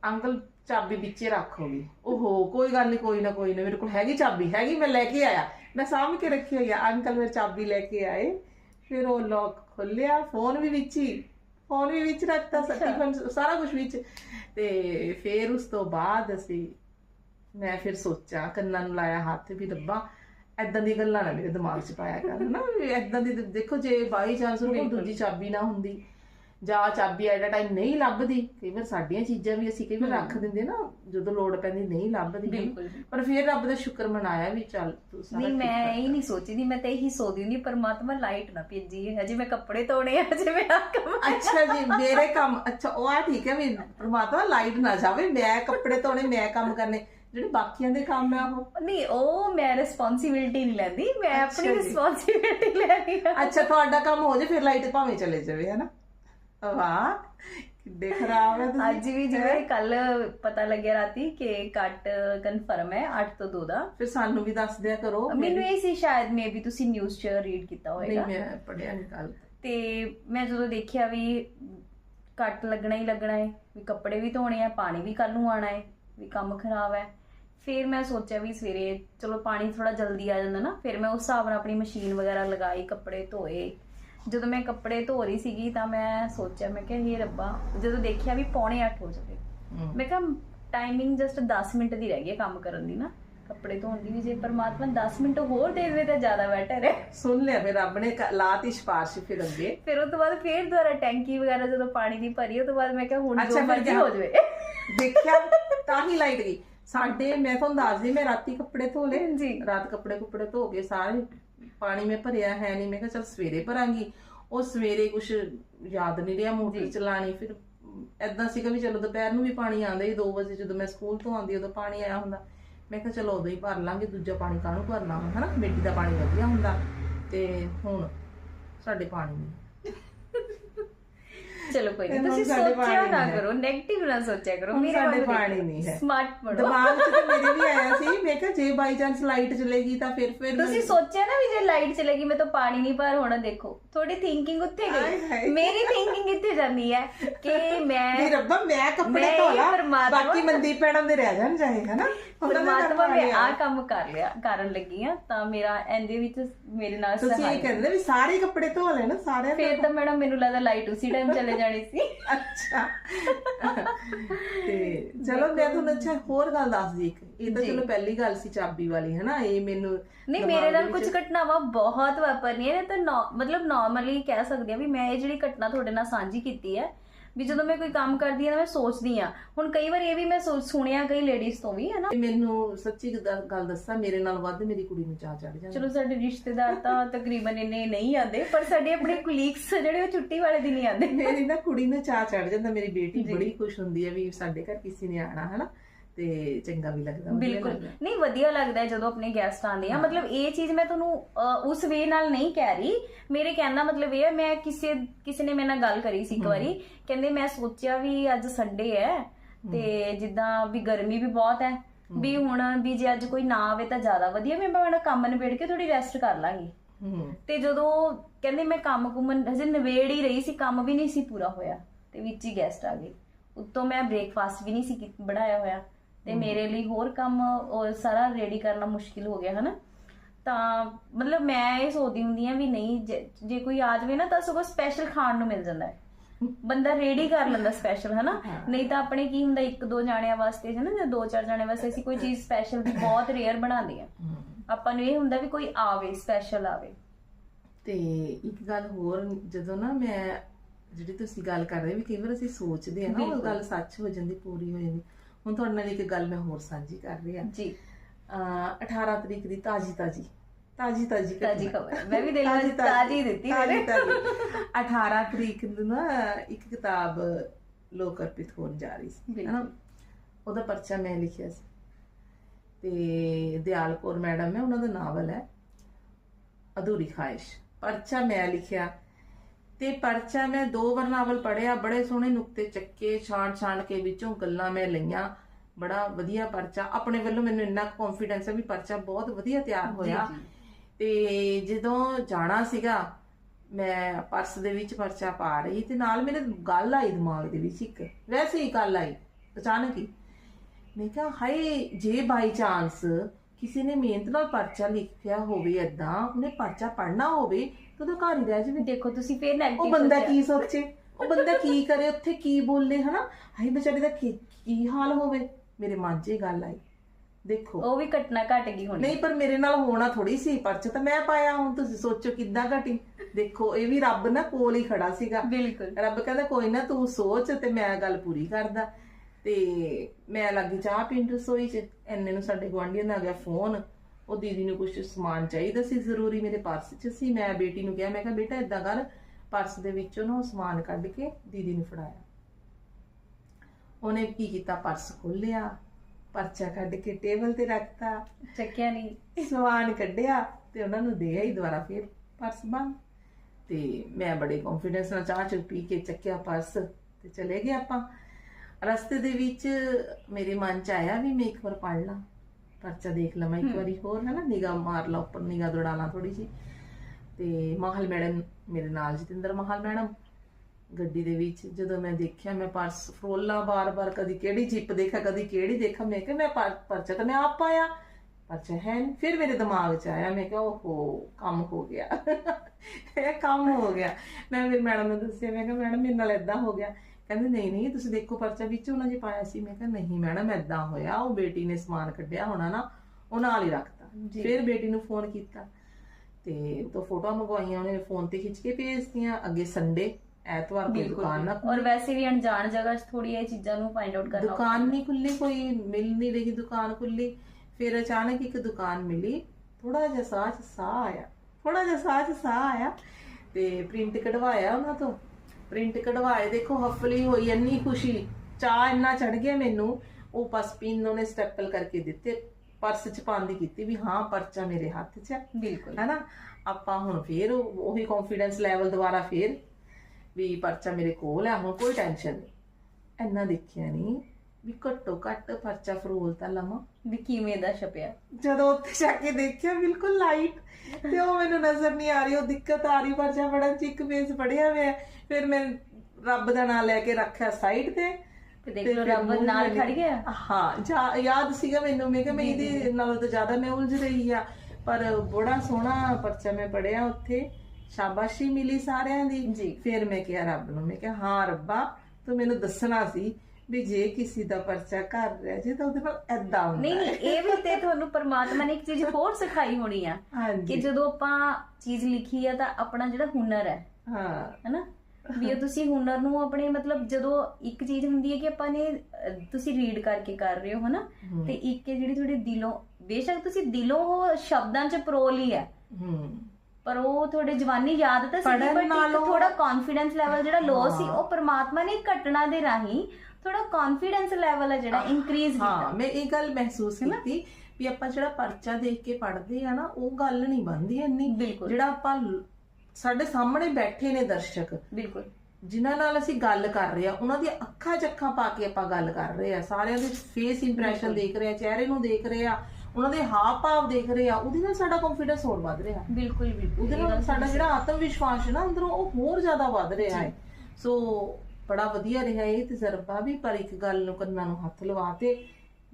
B: ਅੰਕਲ ਚਾਬੀ ਵਿੱਚੇ ਰੱਖ ਹੋ ਗਈ। ਓਹੋ ਕੋਈ ਗੱਲ ਨਹੀਂ ਕੋਈ ਨਾ ਕੋਈ ਨਾ ਮੇਰੇ ਕੋਲ ਹੈਗੀ ਚਾਬੀ ਹੈਗੀ ਮੈਂ ਲੈ ਕੇ ਆਇਆ। ਮੈਂ ਸਾਂਭ ਕੇ ਰੱਖੀ ਹੋਈ ਆ। ਅੰਕਲ ਮੇਰੇ ਚਾਬੀ ਲੈ ਕੇ ਆਏ। ਫਿਰ ਉਹ ਲੋਕ ਖੋਲਿਆ ਫੋਨ ਵੀ ਵਿੱਚ ਹੀ ਫੋਨ ਵੀ ਵਿੱਚ ਰੱਖਤਾ ਟਿਫਨ ਸਾਰਾ ਕੁਝ ਵਿੱਚ। ਤੇ ਫਿਰ ਉਸ ਤੋਂ ਬਾਅਦ ਅਸੀਂ ਮੈਂ ਫਿਰ ਸੋਚਾਂ ਕੰਨਾਂ ਨੂੰ ਲਾਇਆ ਹੱਥ ਵੀ ਰੱਬਾ। ਐਦਾਂ ਦੀ ਗੱਲਾਂ ਨਾ ਮੇਰੇ ਦਿਮਾਗ 'ਚ ਪਾਇਆ ਕਰ ਨਾ ਐਦਾਂ ਦੀ ਦੇਖੋ ਜੇ ਬਾਈ ਚਾਂਸ
A: ਬਿਲਕੁਲ।
B: ਦੂਜੀ ਚਾਬੀ ਨਾ ਹੁੰਦੀ ਜਾਂ ਚਾਬੀ ਐਟ ਅ ਟਾਈਮ ਨਹੀਂ ਲੱਭਦੀ ਕਈ ਵਾਰ ਸਾਡੀਆਂ ਚੀਜ਼ਾਂ ਵੀ ਅਸੀਂ ਕਈ ਵਾਰ ਰੱਖ ਦਿੰਦੇ ਨਾ ਜਦੋਂ ਲੋੜ ਪੈਂਦੀ ਨਹੀਂ ਲੱਭਦੀ। ਪਰ ਫਿਰ ਰੱਬ ਦਾ ਸ਼ੁਕਰ ਮਨਾਇਆ ਵੀ ਚੱਲ ਤੂੰ ਸਾਰਾ
A: ਨਹੀਂ ਮੈਂ। ਇਹ ਨਹੀਂ ਸੋਚਦੀ ਮੈਂ ਤਾਂ ਇਹੀ ਸੋਚਦੀ ਹੁੰਦੀ ਪਰਮਾਤਮਾ ਲਾਈਟ ਨਾ ਭੇਜੀ ਹਜੇ ਮੈਂ ਕੱਪੜੇ ਧੋਣੇ ਆ ਹਜੇ ਮੈਂ ਆਹ ਕੰਮ
B: ਅੱਛਾ ਜੀ ਮੇਰੇ ਕੰਮ ਅੱਛਾ ਉਹ ਆ ਠੀਕ ਹੈ ਵੀ ਪ੍ਰਮਾਤਮਾ ਲਾਈਟ ਨਾ ਜਾਵੇ ਮੈਂ ਕੱਪੜੇ ਧੋਣੇ ਮੈਂ ਕੰਮ ਕਰਨੇ। ਜਿਹੜੇ ਬਾਕੀਆਂ ਦੇ ਕੰਮ ਆ ਉਹ?
A: ਨਹੀਂ ਉਹ ਮੈਂ ਰਿਸਪੌਂਸਿਬਿਲਟੀ ਨਹੀਂ ਲੈਂਦੀ। ਮੈਂ
B: ਅੱਛਾ
A: ਆਪਣੀ
B: ਜੀ।
A: ਰਿਸਪੌਂਸਿਬਿਲਟੀ ਲੈ ਰਹੀ ਹਾਂ।
B: ਅੱਛਾ ਤੁਹਾਡਾ ਕੰਮ ਹੋ ਜੇ ਫਿਰ ਲਾਈਟ ਭਾਵੇਂ ਚਲੇ ਜਾਵੇ ਹੈਨਾ? ਵਾਹ ਕਿੱਡੇ ਖਰਾਬ ਹੈ ਤੁਸੀਂ।
A: ਅੱਜ ਵੀ ਜਿਵੇਂ ਕੱਲ ਪਤਾ ਲੱਗਿਆ ਰਾਤੀ ਕਿ ਕੱਟ ਕਨਫਰਮ ਹੈ 8 ਤੋਂ 2 ਦਾ।
B: ਫਿਰ ਸਾਨੂੰ ਵੀ ਦੱਸ ਦਿਆ ਕਰੋ
A: ਮੈਨੂੰ ਇਹ ਸੀ ਸ਼ਾਇਦ ਮੇਬੀ ਤੁਸੀਂ ਨਿਊਜ਼ 'ਚ ਰੀਡ ਕੀਤਾ
B: ਨਹੀਂ
A: ਹੋਵੇਗਾ
B: ਮੈਂ ਪੜਿਆ ਨਹੀਂ ਕੱਲ
A: ਤੇ। ਮੈਂ ਜਦੋਂ ਦੇਖਿਆ ਵੀ ਕੱਟ ਲੱਗਣਾ ਹੀ ਲੱਗਣਾ ਹੈ ਵੀ ਕੱਪੜੇ ਵੀ ਧੋਣੇ ਆ ਪਾਣੀ ਵੀ ਕੱਲ ਨੂੰ ਆਣਾ ਹੈ ਵੀ ਕੰਮ ਖਰਾਬ ਹੈ। ਫਿਰ ਮੈਂ ਸੋਚਿਆ ਵੀ ਸਵੇਰੇ ਚਲੋ ਪਾਣੀ ਥੋੜਾ ਜਲਦੀ ਆ ਜਾਂਦਾ ਨਾ ਫਿਰ ਮੈਂ ਉਸ ਹਿਸਾਬ ਨਾਲ ਆਪਣੀ ਮਸ਼ੀਨ ਵਗੈਰਾ ਲਗਾਈ ਕੱਪੜੇ ਧੋਏ। ਜਦੋਂ ਮੈਂ ਕੱਪੜੇ ਧੋ ਰਹੀ ਸੀਗੀ ਤਾਂ ਮੈਂ ਸੋਚਿਆ ਮੈਂ ਕਿਹਾ ਇਹ ਰੱਬਾ ਜਦੋਂ ਦੇਖਿਆ ਵੀ ਪੌਣੇ 8 ਹੋ ਚੁੱਕੇ। ਮੈਂ ਕਿਹਾ ਟਾਈਮਿੰਗ ਜਸਟ 10 ਮਿੰਟ ਦੀ ਰਹਿ ਗਈ ਹੈ ਕੰਮ ਕਰਨ ਦੀ ਨਾ। ਕੱਪੜੇ ਧੋਣ ਦੀ ਵੀ ਜੇ ਪਰਮਾਤਮਾ 10 ਮਿੰਟ ਹੋਰ ਦੇ ਦੇਵੇ ਤਾਂ ਜ਼ਿਆਦਾ ਬੈਟਰ ਹੈ।
B: ਸੁਣ ਲਿਆ ਫਿਰ ਰੱਬ ਨੇ ਲਾਤੀ ਸਿਫਾਰਿਸ਼ ਫਿਰ ਅੱਗੇ।
A: ਫਿਰ ਉਸ ਤੋਂ ਬਾਅਦ ਫਿਰ ਦੁਬਾਰਾ ਟੈਂਕੀ ਵਗੈਰਾ ਜਦੋਂ ਪਾਣੀ ਦੀ ਭਰੀ ਉਹ ਤੋਂ ਬਾਅਦ ਮੈਂ ਕਿਹਾ ਹੁਣ ਜੋ ਮਰਜ਼ੀ? ਹੋ ਜਾਵੇ।
B: ਦੇਖਿਆ ਤਾਂ ਹੀ ਲਾਈਟ ਗਈ। ਸਾਡੇ ਮੈਂ ਤੁਹਾਨੂੰ ਦੱਸਦੀ ਮੈਂ ਰਾਤੀ ਕੱਪੜੇ ਧੋ ਲਏ
A: ਜੀ।
B: ਰਾਤ ਕੱਪੜੇ ਕੁੱਪੜੇ ਧੋ ਕੇ ਸਾਰੇ ਪਾਣੀ ਮੈਂ ਭਰਿਆ ਹੈ ਨਹੀਂ ਮੈਂ ਕਿਹਾ ਚਲ ਸਵੇਰੇ ਭਰਾਂਗੀ। ਉਹ ਸਵੇਰੇ ਕੁਛ ਯਾਦ ਨਹੀਂ ਰਿਹਾ ਮੋਟਰ ਚਲਾਣੀ ਫਿਰ ਐਦਾਂ ਸੀਗਾ ਵੀ ਚਲੋ ਦੁਪਹਿਰ ਨੂੰ ਵੀ ਪਾਣੀ ਆਉਂਦਾ ਹੀ 2 ਵਜੇ ਜਦੋਂ ਮੈਂ ਸਕੂਲ ਤੋਂ ਆਉਂਦੀ ਉਦੋਂ ਪਾਣੀ ਆਇਆ ਹੁੰਦਾ। ਮੈਂ ਕਿਹਾ ਚਲੋ ਉਦੋਂ ਹੀ ਭਰ ਲਾਂਗੇ ਦੂਜਾ ਪਾਣੀ ਕਾਹਨੂੰ ਭਰਨਾ ਹਨਾ? ਮਿੱਟੀ ਦਾ ਪਾਣੀ ਵਧੀਆ ਹੁੰਦਾ। ਤੇ ਹੁਣ ਸਾਡੇ ਪਾਣੀ ਨਹੀਂ
A: ਚਲੋ ਕੋਈ ਨਹੀਂ ਤੁਸੀਂ ਸੋਚਿਆ ਨਾ। ਕਰੋ 네ਗੇਟਿਵ ਨਾ ਸੋਚਿਆ ਕਰੋ ਮੇਰੇ
B: ਸਾਡੇ ਪਾਣੀ ਨਹੀਂ ਹੈ।
A: ਸਮਾਰਟ ਬਣੋ
B: ਦਿਮਾਗ 'ਚ ਤਾਂ ਮੇਰੇ ਵੀ ਆਇਆ ਸੀ ਮੈਂ ਕਿਹਾ ਜੇ ਬਾਈ ਚਾਂਸ ਲਾਈਟ ਚਲੇਗੀ ਤਾਂ ਫਿਰ ਫਿਰ
A: ਤੁਸੀਂ ਸੋਚਿਆ ਨਾ ਵੀ ਜੇ ਲਾਈਟ ਚਲੇਗੀ ਮੈਂ ਤਾਂ ਪਾਣੀ ਨਹੀਂ ਭਰ ਹੋਣਾ ਦੇਖੋ ਤੁਹਾਡੀ ਥਿੰਕਿੰਗ ਉੱਥੇ ਗਈ। ਮੇਰੀ ਥਿੰਕਿੰਗ ਕਿੱਥੇ ਜਾਂਦੀ ਹੈ ਕਿ ਮੈਂ
B: ਰੱਬਾ ਮੈਂ ਕੱਪੜੇ ਧੋ ਲਾ ਬਾਕੀ ਮਨਦੀਪ ਭੈਣਾਂ ਦੇ ਰਹਿ ਜਾਣ ਚਾਹੇ ਹਨਾ
A: ਪਰਮਾਤਮਾ
B: ਪਾਣੀ
A: ਆ। ਕੰਮ ਕਰ ਲਿਆ ਕਰਨ ਲੱਗੀ ਆ ਤਾਂ ਮੇਰਾ ਇਹਦੇ ਵਿੱਚ ਮੇਰੇ ਨਾਲ
B: ਤੁਸੀਂ
A: ਸਹਾਈ
B: ਇਹ ਕਹਿੰਦੇ ਵੀ ਸਾਰੇ ਕੱਪੜੇ ਧੋ ਲੈਣ ਸਾਰਿਆਂ ਦੇ
A: ਫੇਰ ਤਾਂ ਮੈਡਮ ਮੈਨੂੰ ਲੱਗਦਾ ਲਾਈਟ ਉਸੇ ਟਾਈਮ ਚਲੇ ਜਾਣੀ ਸੀ।
B: ਅੱਛਾ। ਤੇ ਚਲੋ ਮੈਂ ਤੁਹਾਨੂੰ ਅੱਛਾ ਹੋਰ ਗੱਲ ਦੱਸਦੀ ਇੱਕ। ਇਹ ਤਾਂ। ਚਲੋ ਪਹਿਲੀ ਗੱਲ ਸੀ ਚਾਬੀ ਵਾਲੀ ਹਨਾ? ਇਹ ਮੈਨੂੰ
A: ਨਹੀਂ ਮੇਰੇ ਨਾਲ ਕੁਝ ਘਟਨਾਵਾਂ ਬਹੁਤ ਵਾਪਰਨੀਆਂ ਨੇ ਤਾਂ ਨੌ- ਮਤਲਬ ਨਾਰਮਲੀ ਕਹਿ ਸਕਦੇ ਆ ਵੀ ਮੈਂ ਇਹ ਜਿਹੜੀ ਘਟਨਾ ਤੁਹਾਡੇ ਨਾਲ ਸਾਂਝੀ ਕੀਤੀ ਹੈ ਵੀ ਜਦੋਂ ਮੈਂ ਕੋਈ ਕੰਮ ਕਰਦੀ ਆ ਨਾ ਮੈਂ ਸੋਚਦੀ ਆ ਹੁਣ ਕਈ ਵਾਰ ਇਹ ਵੀ ਮੈਂ ਸੁਣਿਆ ਕਈ ਲੇਡੀਜ਼ ਤੋਂ ਵੀ ਹੈ ਨਾ।
B: ਤੇ ਮੈਨੂੰ ਸੱਚੀ ਗੱਲ ਦੱਸਾਂ ਮੇਰੇ ਨਾਲ ਵੱਧ ਮੇਰੀ ਕੁੜੀ ਨੂੰ ਚਾਹ ਚੜ ਜਾਂਦਾ।
A: ਚਲੋ ਸਾਡੇ ਰਿਸ਼ਤੇਦਾਰ ਤਾਂ [LAUGHS] ਤਕਰੀਬਨ ਇੰਨੇ ਨਹੀਂ ਆਉਂਦੇ ਪਰ ਸਾਡੇ ਆਪਣੇ [LAUGHS] ਕੁਲੀਗਸ ਜਿਹੜੇ ਉਹ ਛੁੱਟੀ ਵਾਲੇ ਦਿਨ ਹੀ ਆਉਂਦੇ।
B: ਮੇਰੀ ਨਾ ਕੁੜੀ ਨੂੰ ਚਾਹ ਚੜ ਜਾਂਦਾ। ਮੇਰੀ ਬੇਟੀ ਬੜੀ ਖੁਸ਼ ਹੁੰਦੀ ਹੈ ਵੀ ਸਾਡੇ ਘਰ ਕਿਸੇ ਨੇ ਆਣਾ ਹਨਾ ਤੇ ਚੰਗਾ ਵੀ ਲੱਗਦਾ
A: ਬਿਲਕੁਲ। ਨਹੀਂ ਵਧੀਆ ਲੱਗਦਾ ਜਦੋਂ ਆਪਣੇ ਗੈਸਟ ਆਉਂਦੇ ਆ। ਮਤਲਬ ਇਹ ਚੀਜ਼ ਮੈਂ ਤੁਹਾਨੂੰ ਉਸ ਵੇ ਨਾਲ ਨਹੀਂ ਕਹਿ ਰਹੀ। ਮੇਰੇ ਕਹਿਣ ਦਾ ਮਤਲਬ ਇਹ ਹੈ ਮੈਂ ਕਿਸੇ ਕਿਸੇ ਨੇ ਮੇਰੇ ਨਾਲ ਗੱਲ ਕਰੀ ਸੀ ਇੱਕ ਵਾਰੀ। ਕਹਿੰਦੇ ਮੈਂ ਸੋਚਿਆ ਵੀ ਅੱਜ ਸੰਡੇ ਹੈ ਤੇ ਜਿੱਦਾਂ ਵੀ ਗਰਮੀ ਵੀ ਬਹੁਤ ਹੈ ਵੀ ਹੁਣ ਵੀ ਜੇ ਅੱਜ ਕੋਈ ਨਾ ਆਵੇ ਤਾਂ ਜ਼ਿਆਦਾ ਵਧੀਆ। ਮੈਂ ਆਪਣਾ ਕੰਮ ਨਿਬੇੜ ਕੇ ਥੋੜੀ ਰੈਸਟ ਕਰ ਲਾਂਗੀ। ਤੇ ਜਦੋਂ ਕਹਿੰਦੇ ਮੈਂ ਕੰਮ ਕੁਮ ਹਜੇ ਨਿਬੇੜ ਹੀ ਰਹੀ ਸੀ ਕੰਮ ਵੀ ਨਹੀਂ ਸੀ ਪੂਰਾ ਹੋਇਆ ਤੇ ਵਿੱਚ ਹੀ ਗੈਸਟ ਆ ਗਏ। ਉੱਤੋਂ ਮੈਂ ਬ੍ਰੇਕਫਾਸਟ ਵੀ ਨਹੀਂ ਸੀ ਬਣਾਇਆ ਹੋਇਆ। ਤੇ ਮੇਰੇ ਲਈ ਹੋਰ ਕੰਮ ਸਾਰਾ ਰੈਡੀ ਕਰਨਾ ਮੁਸ਼ਕਿਲ ਹੋ ਗਿਆ ਹਨਾ? ਤਾਂ ਮਤਲਬ ਮੈਂ ਇਹ ਸੋਚਦੀ ਹੁੰਦੀ ਆ ਵੀ ਨਹੀਂ ਜੇ ਜੇ ਕੋਈ ਆ ਜਾਵੇ ਨਾ ਤਾਂ ਸਗੋਂ ਸਪੈਸ਼ਲ ਖਾਣ ਨੂੰ ਮਿਲ ਜਾਂਦਾ ਹੈ। ਬੰਦਾ ਰੈਡੀ ਕਰ ਲੈਂਦਾ ਸਪੈਸ਼ਲ ਹਨਾ? ਨਹੀਂ ਤਾਂ ਆਪਣੇ ਕੀ ਹੁੰਦਾ ਇੱਕ ਦੋ ਜਾਣਿਆਂ ਵਾਸਤੇ ਹੈ ਨਾ ਜਾਂ ਦੋ ਚਾਰ ਜਾਣਿਆਂ ਵਾਸਤੇ ਅਸੀਂ ਕੋਈ ਚੀਜ਼ ਸਪੈਸ਼ਲ ਵੀ ਬਹੁਤ ਰੇਅਰ ਬਣਾਉਂਦੇ ਆ ਆਪਾਂ ਨੂੰ ਇਹ ਹੁੰਦਾ ਵੀ ਕੋਈ ਆਵੇ ਸਪੈਸ਼ਲ ਆਵੇ।
B: ਤੇ ਇੱਕ ਗੱਲ ਹੋਰ ਜਦੋਂ ਨਾ ਮੈਂ ਜਿਹੜੀ ਤੁਸੀਂ ਗੱਲ ਕਰ ਰਹੇ ਵੀ ਕਈ ਵਾਰ ਅਸੀਂ ਸੋਚਦੇ ਆ ਨਾ ਉਹ ਗੱਲ ਸੱਚ ਹੋ ਜਾਂਦੀ ਪੂਰੀ ਹੋ ਜਾਂਦੀ ਹੁਣ ਤੁਹਾਡੇ ਨਾਲ ਇੱਕ ਗੱਲ ਮੈਂ ਹੋਰ ਸਾਂਝੀ ਕਰ ਰਹੀ ਆ
A: ਜੀ।
B: ਅਹ 18 ਤਰੀਕ ਦੀ ਤਾਜੀ ਤਾਜੀ ਤਾਜੀ ਤਾਜੀ
A: ਤਾਜੀ ਖਬਰ। ਮੈਂ ਵੀ ਦਿਲ ਵਿੱਚ ਤਾਜੀ ਦਿੱਤੀ
B: ਤਾਜੀ ਤਾਜੀ। 18 ਤਰੀਕ ਨੂੰ ਨਾ ਇੱਕ ਕਿਤਾਬ ਲੋਕ ਅਰਪਿਤ ਹੋਣ ਜਾ ਰਹੀ ਸੀ। ਹਨਾ ਉਹਦਾ ਪਰਚਾ ਮੈਂ ਲਿਖਿਆ ਸੀ। ਤੇ ਦਿਆਲ ਕੌਰ ਮੈਡਮ ਹੈ ਉਹਨਾਂ ਦਾ ਨਾਵਲ ਹੈ ਅਧੂਰੀ ਖਾਇਸ਼ ਪਰਚਾ ਮੈਂ ਲਿਖਿਆ। ਤੇ ਪਰਚਾ ਮੈਂ ਦੋ ਵਾਰ ਨਾਵਲ ਪੜਿਆ ਬੜੇ ਸੋਹਣੇ ਨੁਕਤੇ ਚੱਕੇ ਛਾਣ ਛਾਣ ਕੇ ਵਿੱਚੋਂ ਗੱਲਾਂ ਮੈਂ ਲਈਆਂ। ਬੜਾ ਵਧੀਆ ਪਰਚਾ ਆਪਣੇ ਵੱਲੋਂ ਮੈਨੂੰ ਇੰਨਾ ਕੌਨਫੀਡੈਂਸ ਹੈ ਵੀ ਪਰਚਾ ਬਹੁਤ ਵਧੀਆ ਤਿਆਰ ਹੋਇਆ। ਤੇ ਜਦੋਂ ਜਾਣਾ ਸੀਗਾ ਮੈਂ ਪਰਸ ਦੇ ਵਿੱਚ ਪਰਚਾ ਪਾ ਰਹੀ ਤੇ ਨਾਲ ਮੇਰੇ ਗੱਲ ਆਈ ਦਿਮਾਗ ਦੇ ਵਿੱਚ ਇੱਕ। ਵੈਸੇ ਹੀ ਗੱਲ ਆਈ ਅਚਾਨਕ ਹੀ। ਮੈਂ ਕਿਹਾ ਹਾਏ ਜੇ ਬਾਈ ਚਾਂਸ ਕਿਸੇ ਨੇ ਮਿਹਨਤ ਨਾਲ ਪਰਚਾ ਲਿਖਿਆ ਹੋਵੇ ਏਦਾਂ ਉਹਨੇ ਪਰਚਾ ਪੜਨਾ ਹੋਵੇ ਤਾਂ ਉਹਦਾ ਘਰ ਹੀ ਰਹਿ ਜਾਵੇ।
A: ਦੇਖੋ ਤੁਸੀਂ ਫੇਰ
B: ਉਹ
A: ਨੈਗੇਟਿਵ
B: ਬੰਦਾ ਕੀ ਸੋਚੇ? ਉਹ ਬੰਦਾ ਕੀ ਕਰੇ ਉੱਥੇ ਕੀ ਬੋਲੇ ਹਨਾ? ਹਾਏ ਵਿਚਾਰੇ ਦਾ ਕੀ ਕੀ ਹਾਲ ਹੋਵੇ? ਮੇਰੇ ਮਨ 'ਚ ਇਹ ਗੱਲ ਆਈ। ਦੇਖੋ।
A: ਉਹ ਵੀ ਘਟਨਾ ਘਟ ਗਈ ਹੋਣੀ।
B: ਨਹੀਂ ਪਰ ਮੇਰੇ ਨਾਲ ਹੋਣਾ ਥੋੜੀ ਸੀ ਪਰਚਾ ਤਾਂ ਮੈਂ ਪਾਇਆ ਹੁਣ ਤੁਸੀਂ ਸੋਚੋ ਕਿੱਦਾਂ ਘਟੀ। ਦੇਖੋ ਇਹ ਵੀ ਰੱਬ ਨਾ ਕੋਲ ਹੀ ਖੜਾ ਸੀਗਾ।
A: ਬਿਲਕੁਲ।
B: ਰੱਬ ਕਹਿੰਦਾ ਕੋਈ ਨਾ ਤੂੰ ਸੋਚ ਤੇ ਮੈਂ ਗੱਲ ਪੂਰੀ ਕਰਦਾ। ਤੇ ਮੈਂ ਲੱਗੀ ਚਾਹ ਪੀਣ ਰਸੋਈ 'ਚ। ਐਨੇ ਨੂੰ ਸਾਡੇ ਗੁਆਂਢੀਆਂ ਦਾ ਆ ਗਿਆ ਫੋਨ। ਉਹ ਦੀਦੀ ਨੂੰ ਕੁਝ ਸਮਾਨ ਚਾਹੀਦਾ ਸੀ ਜ਼ਰੂਰੀ ਮੇਰੇ ਪਰਸ 'ਚ ਸੀ। ਮੈਂ ਬੇਟੀ ਨੂੰ ਕਿਹਾ ਮੈਂ ਕਿਹਾ ਬੇਟਾ ਇਦਾਂ ਕਰ ਪਰਸ ਦੇ ਵਿੱਚੋਂ ਨਾ ਉਹ ਸਮਾਨ ਕੱਢ ਕੇ ਦੀਦੀ ਨੂੰ ਫੜਾਇਆ। ਉਹਨੇ ਕੀ ਕੀਤਾ? ਪਰਸ ਖੋਲਿਆ ਪਰਚਾ ਕੱਢ ਕੇ ਟੇਬਲ ਤੇ ਰੱਖਤਾ।
A: ਚੱਕਿਆ ਨਹੀਂ।
B: ਸਮਾਨ ਕੱਢਿਆ ਤੇ ਉਹਨਾਂ ਨੂੰ ਦੇ ਆਈ ਦੁਬਾਰਾ ਫਿਰ ਪਰਸ ਬੰਦ। ਤੇ ਮੈਂ ਬੜੇ ਕੌਨਫੀਡੈਂਸ ਨਾਲ ਚਾਹ ਚੁ ਪੀ ਕੇ ਚੱਕਿਆ ਪਰਸ ਤੇ ਚਲੇ ਗਏ ਆਪਾਂ। ਰਸਤੇ ਦੇ ਵਿੱਚ ਮੇਰੇ ਮਨ ਚ ਆਇਆ ਵੀ ਮੈਂ ਇੱਕ ਵਾਰ ਪੜ ਲਾਂ। ਪਰਚਾ ਦੇਖ ਲਵਾਂ ਇੱਕ ਵਾਰੀ ਹੋਰ ਹੈ ਨਾ ਨਿਗਾਹ ਮਾਰ ਲਾ ਉੱਪਰ ਨਿਗਾਹ ਦੌੜਾ ਲਾਂ ਥੋੜੀ ਜੀ ਤੇ ਮਾਹਲ ਮੈਡਮ ਮੇਰੇ ਨਾਲ ਜਤਿੰਦਰ ਮਾਹਲ ਮੈਡਮ ਗੱਡੀ ਦੇ ਵਿੱਚ ਜਦੋਂ ਮੈਂ ਦੇਖਿਆ ਮੈਂ ਪਰਸ ਫਰੋਲਾ ਬਾਰ-ਬਾਰ ਕਦੀ ਕਿਹੜੀ ਜਿੱਪ ਦੇਖਿਆ ਕਦੀ ਕਿਹੜੀ ਦੇਖਾਂ ਮੈਂ ਕਿਹਾ ਮੈਂ ਪਰ- ਪਰਚਾ ਤਾਂ ਮੈਂ ਆਪ ਪਾਇਆ ਪਰਚਾ ਹੈ। ਫਿਰ ਮੇਰੇ ਦਿਮਾਗ 'ਚ ਆਇਆ ਮੈਂ ਕਿਹਾ ਓਹੋ ਕੰਮ ਹੋ ਗਿਆ। [LAUGHS] ਇਹ ਕੰਮ ਹੋ ਗਿਆ। ਮੈਂ ਫਿਰ ਮੈਡਮ ਨੂੰ ਦੱਸਿਆ ਮੈਂ ਕਿਹਾ ਮੈਡਮ ਮੇਰੇ ਨਾਲ ਇਦਾਂ ਹੋ ਗਿਆ। ਕਹਿੰਦੇ ਨਹੀਂ ਨਹੀਂ ਤੁਸੀਂ ਦੇਖੋ ਪਰਚਾ ਵਿੱਚ ਉਹਨਾਂ ਜੀ ਪਾਇਆ ਸੀ। ਮੈਂ ਕਿਹਾ ਨਹੀਂ ਮੈਡਮ ਇਦਾਂ ਹੋਇਆ। ਉਹ ਬੇਟੀ ਨੇ ਸਮਾਨ ਕੱਢਿਆ ਹੋਣਾ ਨਾ ਉਹ ਨਾਲ ਹੀ ਰੱਖਤਾ। ਫਿਰ ਬੇਟੀ ਨੂੰ ਫੋਨ ਕੀਤਾ ਤੇ ਤੋਂ ਫੋਟੋਆਂ ਮੰਗਵਾਈਆਂ ਉਹਨੇ ਫੋਨ ਤੇ ਖਿੱਚ ਕੇ ਭੇਜਤੀਆਂ ਅੱਗੇ ਸੰਡੇ ਐਤਵਾਰ
A: ਬਿਲਕੁਲ।
B: ਦੁਕਾਨ ਨਾ
A: ਔਰ ਵੈਸੇ ਵੀ ਅਣਜਾਣ ਜਗ੍ਹਾ 'ਚ ਥੋੜੀ ਇਹ ਚੀਜ਼ਾਂ ਨੂੰ ਫਾਈਂਡ ਆਊਟ ਕਰਨਾ
B: ਦੁਕਾਨ ਨਹੀਂ ਖੁੱਲੀ ਕੋਈ ਮਿਲ ਨਹੀਂ ਰਹੀ ਦੁਕਾਨ ਖੁੱਲੀ ਫਿਰ ਅਚਾਨਕ ਇੱਕ ਦੁਕਾਨ ਮਿਲੀ ਥੋੜਾ ਜਿਹਾ ਸਾਹ 'ਚ ਸਾਹ ਆਇਆ ਥੋੜਾ ਜਿਹਾ ਸਾਹ 'ਚ ਸਾਹ ਆਇਆ ਤੇ ਪ੍ਰਿੰਟ ਕਢਵਾਇਆ ਉਹਨਾਂ ਤੋਂ। ਪ੍ਰਿੰਟ ਕਢਵਾਏ ਦੇਖੋ ਹਫਲੀ ਹੋਈ ਇੰਨੀ ਖੁਸ਼ੀ। ਚਾਹ ਇੰਨਾ ਚੜ ਗਿਆ ਮੈਨੂੰ। ਉਹ ਬਸ ਪਿੰਨ ਉਹਨੇ ਸਟੈਪਲ ਕਰਕੇ ਦਿੱਤੇ। ਪਰਸ 'ਚ ਪਾਉਣ ਦੀ ਕੀਤੀ ਵੀ ਹਾਂ ਪਰਚਾ ਮੇਰੇ ਹੱਥ 'ਚ ਹੈ।
A: ਬਿਲਕੁਲ।
B: ਹੈਨਾ? ਆਪਾਂ ਹੁਣ ਫੇਰ ਉਹ- ਉਹੀ ਕੌਨਫੀਡੈਂਸ ਲੈਵਲ ਦੁਬਾਰਾ ਫੇਰ ਵੀ ਪਰਚਾ ਮੇਰੇ ਕੋਲ ਹੈ ਹੁਣ ਕੋਈ ਟੈਨਸ਼ਨ ਨਹੀਂ। ਇੰਨਾ ਦੇਖਿਆ ਨਹੀਂ ਵੀ ਘੱਟੋ ਘੱਟ ਪਰਚਾ ਫਰੋਲ ਤਾਂ ਲਵਾਂ।
A: ਵੀ ਕਿਵੇਂ ਦਾ ਛਪਿਆ।
B: ਜਦੋਂ ਉੱਥੇ ਜਾ ਕੇ ਦੇਖਿਆ ਬਿਲਕੁਲ ਲਾਈਟ ਤੇ ਉਹ ਮੈਨੂੰ ਨਜ਼ਰ ਨਹੀਂ ਆ ਰਹੀ ਉਹ ਦਿੱਕਤ ਆ ਰਹੀ ਪਰਚਾ ਪੜਨ ਚ ਇੱਕ ਪੇਜ ਪੜਿਆ ਹੋਇਆ। ਫਿਰ ਮੈਂ ਰੱਬ ਦਾ ਨਾਮ ਲੈ ਕੇ ਰੱਖਿਆ ਸਾਈਡ ਤੇ।
A: ਤੇ ਦੇਖ ਰੱਬ ਨਾਲ ਖੜ ਗਿਆ।
B: ਹਾਂ ਜਾ- ਯਾਦ ਸੀਗਾ ਮੈਨੂੰ ਮੈਂ ਕਿ ਮੈਂ ਇਹਦੇ ਨਾਲੋਂ ਤਾਂ ਜ਼ਿਆਦਾ ਮੈਂ ਉਲਝ ਰਹੀ ਆ। ਪਰ ਬੜਾ ਸੋਹਣਾ ਪਰਚਾ ਮੈਂ ਪੜਿਆ ਉੱਥੇ। ਸ਼ਾਬਾਸ਼ੀ ਮਿਲੀ ਸਾਰਿਆਂ ਦੀ।
A: ਜੀ।
B: ਫਿਰ ਮੈਂ ਕਿਹਾ ਰੱਬ ਨੂੰ ਮੈਂ ਕਿਹਾ ਹਾਂ ਰੱਬਾ ਤੂੰ ਮੈਨੂੰ ਦੱਸਣਾ ਸੀ ਵੀ ਜੇ ਕਿਸੇ ਦਾ ਪਰਚਾ ਕਰ ਰਿਹਾ ਜੇ ਤਾਂ ਉਹਦੇ ਨਾਲ ਐਦਾਂ ਹੁੰਦਾ
A: ਨਹੀਂ ਨਹੀਂ ਇਹ ਵੀ ਤੇ ਤੁਹਾਨੂੰ ਪਰਮਾਤਮਾ ਨੇ ਇੱਕ ਚੀਜ਼ ਹੋਰ ਸਿਖਾਈ ਹੋਣੀ ਆ ਕਿ ਜਦੋਂ ਆਪਾਂ ਚੀਜ਼ ਲਿਖੀ ਆ ਤਾਂ ਆਪਣਾ ਜਿਹੜਾ ਹੁਨਰ ਹੈ
B: ਹਾਂ।
A: ਹੈਨਾ? ਵੀ ਇਹ ਤੁਸੀਂ ਹੁਨਰ ਨੂੰ ਆਪਣੇ ਮਤਲਬ ਜਦੋਂ ਇੱਕ ਚੀਜ਼ ਹੁੰਦੀ ਹੈ ਕਿ ਆਪਾਂ ਨੇ ਤੁਸੀਂ ਰੀਡ ਕਰਕੇ ਕਰ ਰਹੇ ਹੋ ਹਨਾ? ਤੇ ਇੱਕ ਇਹ ਜਿਹੜੀ ਤੁਹਾਡੀ ਦਿਲੋਂ ਬੇਸ਼ੱਕ ਤੁਸੀਂ ਦਿਲੋਂ ਉਹ ਸ਼ਬਦਾਂ 'ਚ ਪਰੋਲ ਹੀ। ਹੈ। ਪਰ ਉਹ ਤੁਹਾਡੇ ਜਵਾਨੀ ਯਾਦ ਤਾਂ ਸੀ ਬਟ ਥੋੜਾ ਕੌਨਫੀਡੈਂਸ ਲੈਵਲ ਜਿਹੜਾ ਲੋ
B: ਹਾਂ।
A: ਸੀ ਉਹ ਪਰਮਾਤਮਾ ਨੇ ਘਟਨਾ ਦੇ ਰਾਹੀਂ ਥੋੜਾ ਕੌਨਫੀਡੈਂਸ ਲੈਵਲ ਹੈ ਜਿਹੜਾ ਇਨਕਰੀਜ਼
B: ਹਾਂ ਮੈਂ ਇਹ ਗੱਲ ਮਹਿਸੂਸ? ਕੀਤੀ ਵੀ ਆਪਾਂ ਜਿਹੜਾ ਪਰਚਾ ਦੇਖ ਕੇ ਪੜ੍ਹਦੇ ਆ ਨਾ ਉਹ ਗੱਲ ਨਹੀਂ ਬਣਦੀ ਇੰਨੀ। ਜਿਹੜਾ ਆਪਾਂ ਸਾਡੇ ਸਾਹਮਣੇ ਬੈਠੇ ਨੇ ਦਰਸ਼ਕ।
A: ਬਿਲਕੁਲ।
B: ਜਿਨ੍ਹਾਂ ਨਾਲ ਅਸੀਂ ਗੱਲ ਕਰ ਰਹੇ ਆ ਉਹਨਾਂ ਦੀਆਂ ਅੱਖਾਂ 'ਚ ਅੱਖਾਂ ਪਾ ਕੇ ਆਪਾਂ ਗੱਲ ਕਰ ਰਹੇ ਆ। ਸਾਰਿਆਂ ਦੇ ਫੇਸ ਇੰਪ੍ਰੈਸ਼ਨ ਦੇਖ ਰਹੇ ਆ ਚਿਹਰੇ ਨੂੰ ਦੇਖ ਰਹੇ ਆ ਉਹਨਾਂ ਦੇ ਹਾਵ ਭਾਵ ਦੇਖ ਰਹੇ ਆ ਉਹਦੇ ਨਾਲ ਸਾਡਾ ਕੰਫੀਡੈਂਸ ਹੋਰ ਵੱਧ ਰਿਹਾ।
A: ਬਿਲਕੁਲ ਬਿਲਕੁਲ।
B: ਉਹਦੇ ਨਾਲ ਸਾਡਾ ਜਿਹੜਾ ਆਤਮ ਵਿਸ਼ਵਾਸ ਹੈ ਨਾ ਅੰਦਰੋਂ ਉਹ ਹੋਰ ਜ਼ਿਆਦਾ ਵੱਧ ਰਿਹਾ ਹੈ। ਸੋ ਬੜਾ ਵਧੀਆ ਰਿਹਾ ਇਹ ਤਜਰਬਾ ਵੀ ਪਰ ਇੱਕ ਗੱਲ ਨੂੰ ਕੰਨਾਂ ਨੂੰ ਹੱਥ ਲਵਾ ਤੇ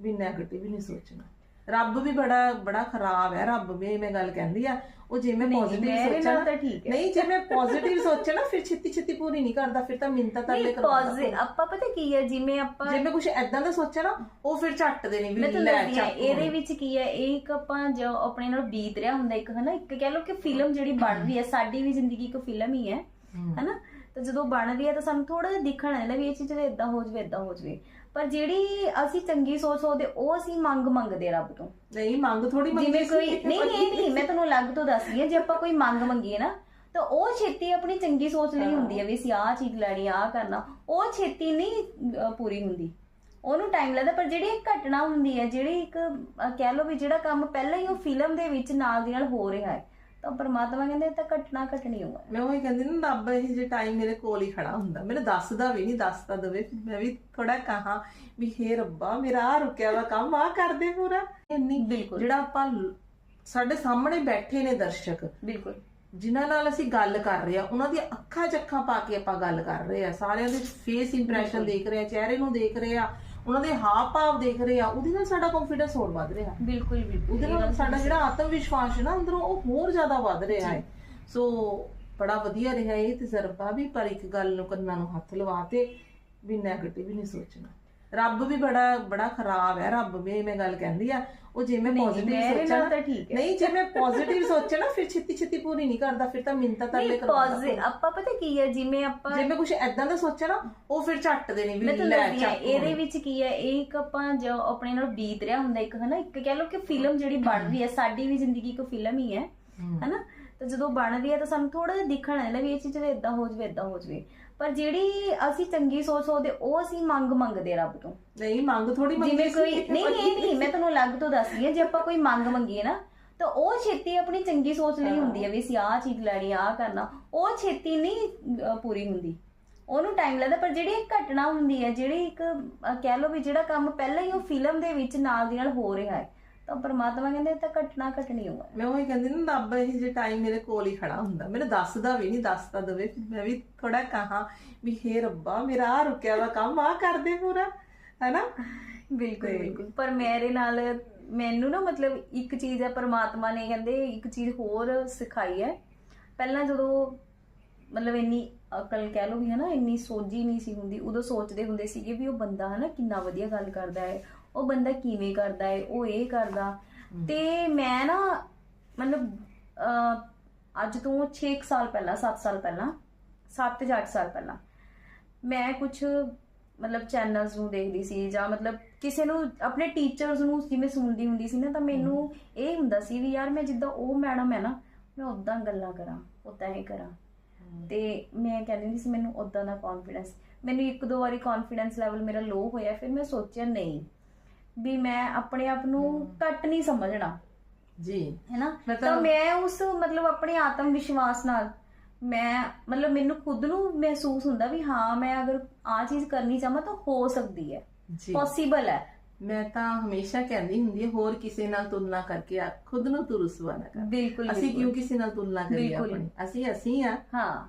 B: ਵੀ 네ਗੇਟਿਵ ਨਹੀਂ ਸੋਚਣਾ ਰੱਬ ਵੀ ਬੜਾ ਬੜਾ ਖਰਾਬ ਹੈ ਰੱਬ ਵੀ ਮੈਂ ਗੱਲ ਕਹਿੰਦੀ ਆ ਉਹ ਜੇ ਮੈਂ ਪੋਜ਼ਿਟਿਵ ਸੋਚਾਂ
A: ਤਾਂ ਠੀਕ ਹੈ।
B: ਨਹੀਂ ਜੇ ਮੈਂ ਪੋਜ਼ਿਟਿਵ ਸੋਚਾਂ ਨਾ ਫਿਰ ਛੇਤੀ ਛੇਤੀ ਪੂਰੀ ਨਹੀਂ ਕਰਦਾ ਫਿਰ ਤਾਂ ਮਿੰਤਾ ਤਰਲੇ ਕਰਵਾਉਂਦਾ
A: ਪੋਜ਼ਿਟਿਵ ਆਪਾਂ ਪਤਾ ਕੀ ਹੈ ਜਿਵੇਂ ਆਪਾਂ
B: ਜੇ ਮੈਂ ਕੁਝ ਐਦਾਂ ਦਾ ਸੋਚਾਂ ਨਾ ਉਹ ਫਿਰ ਝੱਟ ਦੇ ਨਹੀਂ ਵੀ ਲੈ ਚੱਕ
A: ਇਹਦੇ। ਵਿੱਚ ਕੀ ਹੈ ਇਹ ਇੱਕ ਆਪਾਂ ਜੋ ਆਪਣੇ ਨਾਲ ਬੀਤ ਰਿਹਾ ਹੁੰਦਾ ਇੱਕ ਹਨਾ ਇੱਕ ਕਹਿ ਲਓ ਕਿ ਫਿਲਮ ਜਿਹੜੀ ਬਣ ਰਹੀ ਹੈ ਸਾਡੀ ਵੀ ਜ਼ਿੰਦਗੀ ਇੱਕ ਫਿਲਮ ਹੀ ਹੈ। ਹਨਾ ਤਾਂ ਜਦੋਂ ਬਣ ਰਹੀ ਹੈ ਤਾਂ ਸਾਨੂੰ ਥੋੜਾ ਜਿਹਾ ਦਿਖਣ ਆਉਂਦਾ ਵੀ ਇਹ ਚੀਜ਼ ਜੇ ਇਦਾਂ ਹੋ ਜਵੇ ਇਦਾਂ ਹੋ ਜਵੇ। ਪਰ ਜਿਹੜੀ ਅਸੀਂ ਚੰਗੀ ਸੋਚ ਸੋਚਦੇ ਉਹ ਅਸੀਂ ਮੰਗ ਮੰਗਦੇ ਰੱਬ ਤੋਂ।
B: ਨਹੀਂ ਮੰਗ ਥੋੜੀ ਮੰਗੀ
A: ਜਿਵੇਂ। ਕੋਈ ਨਹੀਂ ਇਹ ਨਹੀਂ ਮੈਂ ਤੁਹਾਨੂੰ ਅਲੱਗ ਤੋਂ ਦੱਸਦੀ ਹਾਂ ਜੇ ਆਪਾਂ ਕੋਈ ਮੰਗ ਮੰਗੀਏ ਨਾ ਤਾਂ ਉਹ ਛੇਤੀ ਆਪਣੀ ਚੰਗੀ ਸੋਚ ਲਈ ਹੁੰਦੀ ਹੈ ਵੀ ਅਸੀਂ ਆਹ ਚੀਜ਼ ਲੈਣੀ ਆਹ ਕਰਨਾ ਉਹ ਛੇਤੀ ਨਹੀਂ ਪੂਰੀ ਹੁੰਦੀ। ਉਹਨੂੰ ਟਾਈਮ ਲੱਗਦਾ ਪਰ ਜਿਹੜੀ ਇੱਕ ਘਟਨਾ ਹੁੰਦੀ ਹੈ ਜਿਹੜੀ ਇੱਕ ਕਹਿ ਲਓ ਵੀ ਜਿਹੜਾ ਕੰਮ ਪਹਿਲਾਂ ਹੀ ਉਹ ਫਿਲਮ ਦੇ ਵਿੱਚ ਨਾਲ ਦੀ ਨਾਲ ਹੋ ਰਿਹਾ ਹੈ ਤਾਂ ਪਰਮਾਤਮਾ ਕਹਿੰਦੇ ਤਾਂ ਘਟਨਾ ਘਟਣੀ ਹੋਊਗਾ
B: ਮੈਂ ਉਹੀ ਕਹਿੰਦੀ ਨਾ ਰੱਬ ਇਹ ਜੇ ਟਾਈਮ ਮੇਰੇ ਕੋਲ ਹੀ ਖੜਾ ਹੁੰਦਾ। ਮੈਨੂੰ ਦੱਸਦਾ ਵੀ ਨਹੀਂ ਦੱਸਦਾ ਦਵੇ। ਮੈਂ ਵੀ ਥੋੜਾ ਕਹਾ ਵੀ ਹੇ ਰੱਬਾ ਮੇਰਾ ਆ ਰੁਕਿਆ ਵਾ ਕੰਮ ਆ ਕਰਦੇ ਪੂਰਾ। ਇੰਨੀ
A: ਬਿਲਕੁਲ।
B: ਜਿਹੜਾ ਆਪਾਂ ਸਾਡੇ ਸਾਹਮਣੇ ਬੈਠੇ ਨੇ ਦਰਸ਼ਕ।
A: ਬਿਲਕੁਲ।
B: ਜਿਨ੍ਹਾਂ ਨਾਲ ਅਸੀਂ ਗੱਲ ਕਰ ਰਹੇ ਆ ਉਹਨਾਂ ਦੀਆਂ ਅੱਖਾਂ 'ਚ ਅੱਖਾਂ ਪਾ ਕੇ ਆਪਾਂ ਗੱਲ ਕਰ ਰਹੇ ਆ। ਸਾਰਿਆਂ ਦੇ ਫੇਸ ਇੰਪ੍ਰੈਸ਼ਨ ਦੇਖ ਰਹੇ ਆ ਚਿਹਰੇ ਨੂੰ ਦੇਖ ਰਹੇ ਆ। ਉਹਨਾਂ ਦੇ ਹਾਵ ਭਾਵ ਦੇਖ ਰਹੇ ਆ ਉਹਦੇ ਨਾਲ ਸਾਡਾ ਕੰਫੀਡੈਂਸ ਹੋਰ ਵੱਧ ਰਿਹਾ।
A: ਬਿਲਕੁਲ ਬਿਲਕੁਲ।
B: ਉਹਦੇ ਨਾਲ ਸਾਡਾ। ਜਿਹੜਾ ਆਤਮ ਵਿਸ਼ਵਾਸ ਹੈ ਨਾ ਅੰਦਰੋਂ ਉਹ ਹੋਰ ਜ਼ਿਆਦਾ ਵੱਧ ਰਿਹਾ ਹੈ। ਸੋ ਬੜਾ ਵਧੀਆ ਰਿਹਾ ਇਹ ਤਜਰਬਾ ਵੀ ਪਰ ਇੱਕ ਗੱਲ ਨੂੰ ਕੰਨਾਂ ਨੂੰ ਹੱਥ ਲਵਾ ਤੇ ਵੀ 네ਗੇਟਿਵ ਨਹੀਂ ਸੋਚਣਾ। ਰੱਬ ਵੀ ਬੜਾ ਬੜਾ ਖਰਾਬ ਹੈ ਰੱਬ ਵੀ ਮੈਂ ਗੱਲ ਕਹਿੰਦੀ ਆ ਉਹ ਜੇ ਮੈਂ ਪੋਜ਼ਿਟਿਵ ਸੋਚਾਂ
A: ਨਾਲ
B: ਨਾ-
A: ਤਾਂ ਠੀਕ ਹੈ।
B: ਨਹੀਂ ਜੇ ਮੈਂ ਪੋਜ਼ਿਟਿਵ ਸੋਚਾਂ ਨਾ ਫਿਰ ਛੇਤੀ ਛੇਤੀ ਪੂਰੀ ਨਹੀਂ ਕਰਦਾ ਫਿਰ ਤਾਂ ਮਿੰਤਾ ਤਰਲੇ
A: ਪੋਜ਼ਿਟਿਵ ਆਪਾਂ ਪਤਾ ਕੀ ਹੈ ਜਿਵੇਂ ਆਪਾਂ
B: ਜੇ ਮੈਂ ਕੁਝ ਐਦਾਂ ਦਾ ਸੋਚਾਂ ਨਾ ਉਹ ਫਿਰ ਦੇ ਨਹੀਂ ਵੀ ਲੈ ਚੱਕ
A: ਇਹਦੇ। ਵਿੱਚ ਕੀ ਹੈ ਇਹ ਇੱਕ ਆਪਾਂ ਜੋ ਆਪਣੇ ਨਾਲ ਬੀਤ ਰਿਹਾ ਹੁੰਦਾ ਇੱਕ ਹਨਾ ਇੱਕ ਕਹਿ ਲਓ ਕਿ ਫਿਲਮ ਜਿਹੜੀ ਬਣ ਰਹੀ ਹੈ ਸਾਡੀ ਵੀ ਜ਼ਿੰਦਗੀ ਇੱਕ ਫਿਲਮ ਹੀ ਹੈ। ਹਨਾ ਤਾਂ ਜਦੋਂ ਬਣ ਰਹੀ ਹੈ ਤਾਂ ਸਾਨੂੰ ਥੋੜਾ ਜਿਹਾ ਦਿਖਣ ਆਉਂਦਾ ਵੀ ਇਹ ਚੀਜ਼ ਇਦਾਂ ਹੋ ਜਵੇ ਇਦਾਂ ਹੋ ਜਵੇ ਪਰ ਜਿਹੜੀ ਅਸੀਂ ਚੰਗੀ ਸੋਚ ਸੋਚਦੇ ਉਹ ਅਸੀਂ ਮੰਗ ਮੰਗਦੇ ਰੱਬ ਤੋਂ।
B: ਨਹੀਂ ਮੰਗ ਥੋੜੀ ਮੰਗੀ
A: ਜਿਵੇਂ ਕੋਈ ਨਹੀਂ ਇਹ ਨਹੀਂ ਮੈਂ ਤੁਹਾਨੂੰ ਅਲੱਗ ਤੋਂ ਦੱਸਦੀ ਹਾਂ ਜੇ ਆਪਾਂ ਕੋਈ ਮੰਗ ਮੰਗੀਏ ਨਾ ਤਾਂ ਉਹ ਛੇਤੀ ਆਪਣੀ ਚੰਗੀ ਸੋਚ ਲਈ ਹੁੰਦੀ ਹੈ ਵੀ ਅਸੀਂ ਆਹ ਚੀਜ਼ ਲੈਣੀ ਆਹ ਕਰਨਾ ਉਹ ਛੇਤੀ ਨਹੀਂ ਪੂਰੀ ਹੁੰਦੀ। ਉਹਨੂੰ ਟਾਈਮ ਲੱਗਦਾ ਪਰ ਜਿਹੜੀ ਇੱਕ ਘਟਨਾ ਹੁੰਦੀ ਹੈ ਜਿਹੜੀ ਇੱਕ ਕਹਿ ਲਓ ਵੀ ਜਿਹੜਾ ਕੰਮ ਪਹਿਲਾਂ ਹੀ ਉਹ ਫਿਲਮ ਦੇ ਵਿੱਚ ਨਾਲ ਦੀ ਨਾਲ ਹੋ ਰਿਹਾ ਹੈ ਤਾਂ ਪਰਮਾਤਮਾ ਕਹਿੰਦੇ ਇਹ ਤਾਂ ਘਟਨਾ ਘਟਣੀ ਹੋਆ
B: ਮੈਂ ਉਹੀ ਕਹਿੰਦੀ ਨਾ ਰੱਬ ਇਹ ਜੇ ਟਾਈਮ ਮੇਰੇ ਕੋਲ ਹੀ ਖੜਾ ਹੁੰਦਾ। ਮੈਨੂੰ ਦੱਸਦਾ ਵੀ ਨਹੀਂ ਦੱਸਦਾ ਦਵੇ। ਮੈਂ ਵੀ ਥੋੜਾ ਕਹਾ ਵੀ ਹੇ ਰੱਬਾ ਮੇਰਾ ਆ ਰੁਕਿਆ ਵਾ ਕੰਮ ਆ ਕਰ ਦੇ ਪੂਰਾ ਹੈਨਾ?
A: ਬਿਲਕੁਲ ਬਿਲਕੁਲ। ਪਰ ਮੇਰੇ ਨਾਲ ਮੈਨੂੰ ਨਾ ਮਤਲਬ ਇੱਕ ਚੀਜ਼ ਹੈ ਪਰਮਾਤਮਾ ਨੇ ਕਹਿੰਦੇ ਇੱਕ ਚੀਜ਼ ਹੋਰ ਸਿਖਾਈ ਹੈ। ਪਹਿਲਾਂ ਜਦੋਂ ਮਤਲਬ ਇੰਨੀ ਅਕਲ ਕਹਿ ਲਓ ਵੀ ਹਨਾ ਇੰਨੀ ਸੋਝੀ ਨਹੀਂ ਸੀ ਹੁੰਦੀ ਉਦੋਂ ਸੋਚਦੇ ਹੁੰਦੇ ਸੀਗੇ ਵੀ ਉਹ ਬੰਦਾ ਹਨਾ ਕਿੰਨਾ ਵਧੀਆ ਗੱਲ ਕਰਦਾ ਹੈ। ਉਹ ਬੰਦਾ ਕਿਵੇਂ ਕਰਦਾ ਹੈ ਉਹ ਇਹ ਕਰਦਾ। ਤੇ ਮੈਂ ਨਾ ਮਤਲਬ ਅੱਜ ਤੋਂ 6 ਸਾਲ ਪਹਿਲਾਂ 7 ਸਾਲ ਪਹਿਲਾਂ 7 ਜਾਂ 8 ਸਾਲ ਪਹਿਲਾਂ ਮੈਂ ਕੁਝ ਮਤਲਬ ਚੈਨਲਸ ਨੂੰ ਦੇਖਦੀ ਸੀ ਜਾਂ ਮਤਲਬ ਕਿਸੇ ਨੂੰ ਆਪਣੇ ਟੀਚਰਸ ਨੂੰ ਜਿਵੇਂ ਸੁਣਦੀ ਹੁੰਦੀ ਸੀ ਨਾ ਤਾਂ ਮੈਨੂੰ ਇਹ ਹੁੰਦਾ ਸੀ ਵੀ ਯਾਰ ਮੈਂ ਜਿੱਦਾਂ ਉਹ ਮੈਡਮ ਹੈ ਨਾ ਮੈਂ ਉਦਾਂ ਗੱਲਾਂ ਕਰਾਂ ਉਦਾਂ ਹੀ ਕਰਾਂ। ਤੇ ਮੈਂ ਕਹਿੰਦੀ ਹੁੰਦੀ ਸੀ ਮੈਨੂੰ ਉਦਾਂ ਦਾ ਕੌਨਫੀਡੈਂਸ ਮੈਨੂੰ ਇੱਕ ਦੋ ਵਾਰੀ ਕੌਨਫੀਡੈਂਸ ਲੈਵਲ ਮੇਰਾ ਲੋ ਹੋਇਆ ਫਿਰ ਮੈਂ ਸੋਚਿਆ ਨਹੀਂ। ਵੀ ਮੈਂ ਆਪਣੇ ਆਪ ਨੂੰ ਘੱਟ ਨਹੀਂ ਸਮਝਣਾ।
B: ਜੀ।
A: ਹੈਨਾ? ਤਾਂ ਮੈਂ ਉਸ ਮਤਲਬ ਆਪਣੇ ਆਤਮ ਵਿਸ਼ਵਾਸ ਨਾਲ ਮੈਂ ਮਤਲਬ ਮੈਨੂੰ ਖੁਦ ਨੂੰ ਮਹਿਸੂਸ ਹੁੰਦਾ ਵੀ ਹਾਂ ਮੈਂ ਅਗਰ ਆ ਚੀਜ਼ ਕਰਨੀ ਚਾਹਾਂ ਤਾਂ ਹੋ ਸਕਦੀ ਹੈ।
B: ਜੀ।
A: ਪੋਸੀਬਲ ਹੈ।
B: ਮੈਂ ਤਾਂ ਹਮੇਸ਼ਾ ਕਹਿੰਦੀ ਹੁੰਦੀ ਹੈ ਹੋਰ ਕਿਸੇ ਨਾਲ ਤੁਲਨਾ ਕਰਕੇ ਆ ਖੁਦ ਨੂੰ ਤੂੰ ਰੁਸਵਾ ਨਾ ਕਰ।
A: ਬਿਲਕੁਲ
B: ਅਸੀਂ। ਕਿਉਂ ਕਿਸੇ ਨਾਲ ਤੁਲਨਾ ਕਰੀਏ। ਆਪਣੀ? ਅਸੀਂ ਅਸੀਂ ਆ
A: ਹਾਂ।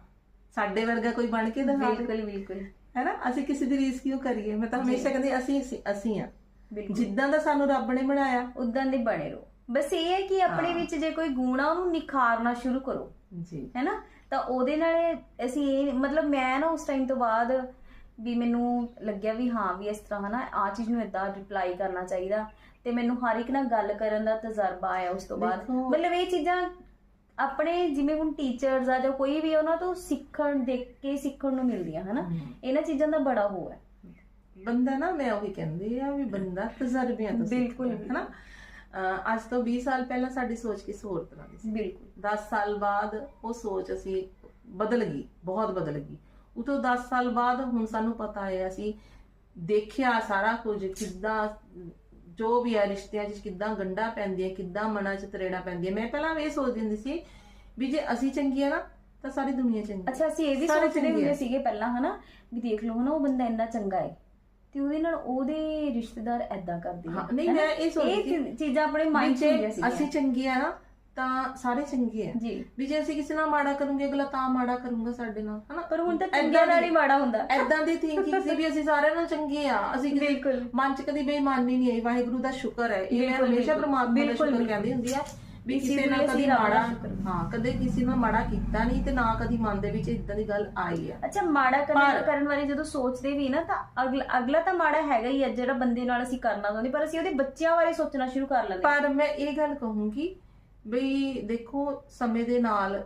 B: ਸਾਡੇ ਵਰਗਾ ਕੋਈ ਬਣ ਕੇ ਦਿਖਾ
A: ਬਿਲਕੁਲ ਬਿਲਕੁਲ।
B: ਹੈਨਾ? ਅਸੀਂ ਕਿਸੇ ਦੀ ਰੀਸ ਕਿਉਂ ਕਰੀਏ? ਮੈਂ ਤਾਂ ਹਮੇਸ਼ਾ ਕਹਿੰਦੀ ਅਸੀਂ- ਅਸੀਂ ਆ
A: ਬਿਲਕੁਲ।
B: ਜਿੱਦਾਂ ਦਾ ਸਾਨੂੰ ਰੱਬ ਨੇ ਬਣਾਇਆ
A: ਉਦਾਂ ਦੇ ਬਣੇ ਰਹੋ। ਬਸ ਇਹ ਹੈ ਕਿ ਆਪਣੇ
B: ਹਾਂ।
A: ਵਿੱਚ ਜੇ ਕੋਈ ਗੁਣ ਆ ਉਹਨੂੰ ਨਿਖਾਰਨਾ ਸ਼ੁਰੂ ਕਰੋ।
B: ਜੀ।
A: ਹੈਨਾ? ਤਾਂ ਉਹਦੇ ਨਾਲ ਅਸੀਂ ਇਹ ਮਤਲਬ ਮੈਂ ਨਾ ਉਸ ਟਾਈਮ ਤੋਂ ਬਾਅਦ ਵੀ ਮੈਨੂੰ ਲੱਗਿਆ ਵੀ ਹਾਂ ਵੀ ਇਸ ਤਰ੍ਹਾਂ ਹਨਾ ਆ ਚੀਜ਼ ਨੂੰ ਇਦਾਂ ਰਿਪਲਾਈ ਕਰਨਾ ਚਾਹੀਦਾ। ਤੇ ਮੈਨੂੰ ਹਰ ਇੱਕ ਨਾਲ ਗੱਲ ਕਰਨ ਦਾ ਤਜਰਬਾ ਆਇਆ ਉਸ ਤੋਂ ਬਾਅਦ।
B: ਦੇਖੋ-
A: ਮਤਲਬ ਇਹ ਚੀਜ਼ਾਂ ਆਪਣੇ ਜਿਵੇਂ ਹੁਣ ਟੀਚਰਸ ਆ ਜਾਂ ਕੋਈ ਵੀ ਉਹਨਾਂ ਤੋਂ ਸਿੱਖਣ ਦੇਖ ਕੇ ਸਿੱਖਣ ਨੂੰ ਮਿਲਦੀਆਂ ਹਨਾ?
B: ਹਮ।
A: ਇਹਨਾਂ ਚੀਜ਼ਾਂ ਦਾ ਬੜਾ ਹੋ ਹੈ।
B: ਬੰਦਾ ਨਾ ਮੈਂ ਉਹੀ ਕਹਿੰਦੀ ਆ ਵੀ ਬੰਦਾ ਤਜਰਬਿਆਂ ਤੋਂ
A: ਬਿਲਕੁਲ,
B: ਹਨਾ ਅੱਜ ਤੋਂ 20 ਸਾਲ ਪਹਿਲਾਂ ਸਾਡੀ ਸੋਚ ਕਿਸ ਹੋਰ ਤਰ੍ਹਾਂ ਦੀ ਸੀ?
A: ਬਿਲਕੁਲ।
B: 10 ਸਾਲ ਬਾਅਦ ਉਹ ਸੋਚ ਅਸੀਂ ਬਦਲ ਗਈ ਬਹੁਤ ਬਦਲ ਗਈ। ਉਤੋਂ 10 ਸਾਲ ਬਾਅਦ ਹੁਣ ਸਾਨੂੰ ਪਤਾ ਹੈ ਅਸੀਂ ਦੇਖਿਆ ਸਾਰਾ ਕੁਝ ਕਿੱਦਾਂ ਜੋ ਵੀ ਹੈ ਰਿਸ਼ਤਿਆਂ 'ਚ ਕਿੱਦਾਂ ਗੰਢਾਂ ਪੈਂਦੀਆਂ ਕਿੱਦਾਂ ਮਨਾਂ 'ਚ ਤਰੇੜਾਂ ਪੈਂਦੀਆਂ। ਮੈਂ ਪਹਿਲਾਂ ਇਹ ਸੋਚਦੀ ਹੁੰਦੀ ਸੀ ਵੀ ਜੇ ਅਸੀਂ ਚੰਗੀ ਆ ਨਾ ਤਾਂ ਸਾਰੀ ਦੁਨੀਆ ਚੰਗੀ ਹੈ।
A: ਅੱਛਾ ਅਸੀਂ ਇਹ ਵੀ ਸੋਚਦੇ ਹੁੰਦੇ
B: ਆ।
A: ਸੀਗੇ ਪਹਿਲਾਂ ਹਨਾ? ਵੀ ਦੇਖ ਲਓ ਹਨਾ ਉਹ ਬੰਦਾ ਇੰਨਾ ਚੰਗਾ ਹੈ ਤੇ ਉਹਦੇ ਨਾਲ ਉਹਦੇ ਰਿਸ਼ਤੇਦਾਰ ਐਦਾਂ ਕਰਦੇ
B: ਹਾਂ, ਨਹੀਂ? ਮੈਂ ਇਹ ਸੋਚਦੀ
A: ਇਹ ਚੀਜ਼ਾਂ ਆਪਣੇ ਮਾਈਂਡ 'ਚ ਹੁੰਦੀਆਂ
B: ਅਸੀਂ ਚੰਗੇ ਆ ਨਾ ਤਾਂ ਸਾਰੇ ਚੰਗੇ ਆ।
A: ਜੀ।
B: ਵੀ ਜੇ ਅਸੀਂ ਕਿਸੇ ਨਾਲ ਮਾੜਾ ਕਰੂਗੇ ਅਗਲਾ ਤਾਂ ਮਾੜਾ ਕਰੂਗਾ ਸਾਡੇ ਨਾਲ ਹਨਾ?
A: ਪਰ ਹੁਣ ਤਾਂ ਚੰਗਿਆਂ ਨਾਲ ਹੀ ਮਾੜਾ ਹੁੰਦਾ।
B: ਐਦਾਂ ਦੀ ਥਿੰਕਿੰਗ ਸੀ ਵੀ ਅਸੀਂ ਸਾਰਿਆਂ ਨਾਲ ਚੰਗੇ ਆ। ਅਸੀਂ
A: ਬਿਲਕੁਲ।
B: ਮਨ ਚ ਕਦੀ ਬੇਈਮਾਨੀ ਨਹੀਂ ਆਈ। ਵਾਹਿਗੁਰੂ ਦਾ ਸ਼ੁਕਰ ਹੈ। ਇਹ ਮੈਂ ਹਮੇਸ਼ਾ। ਪ੍ਰਮਾਤਮਾ ਦਾ ਸ਼ੁਕਰ। ਕਹਿੰਦੀ ਹੁੰਦੀ ਆ। ਵੀ ਕਿਸੇ ਨਾਲ ਕਦੀ ਮਾੜਾ। ਹਾਂ ਕਦੇ ਕਿਸੇ ਨਾਲ ਮਾੜਾ ਕੀਤਾ ਨਹੀਂ ਤੇ ਨਾ ਕਦੀ ਮਨ ਦੇ ਵਿੱਚ ਇਦਾਂ ਦੀ ਗੱਲ ਆਈ ਆ।
A: ਅੱਛਾ ਮਾੜਾ ਕਰਨ ਵਾਲੇ ਜਦੋਂ ਸੋਚਦੇ ਵੀ ਨਾ ਤਾਂ ਅਗਲਾ ਅਗਲਾ ਤਾਂ ਮਾੜਾ ਹੈਗਾ ਹੀ ਹੈ ਜਿਹੜਾ ਬੰਦੇ ਨਾਲ ਅਸੀਂ ਕਰਨਾ ਚਾਹੁੰਦੇ ਪਰ ਅਸੀਂ ਉਹਦੇ ਬੱਚਿਆਂ ਬਾਰੇ ਸੋਚਣਾ ਸ਼ੁਰੂ ਕਰ ਲੈਂਦੇ।
B: ਪਰ ਮੈਂ ਇਹ ਗੱਲ ਕਹੂੰਗੀ ਬਈ ਦੇਖੋ ਸਮੇਂ ਦੇ ਨਾਲ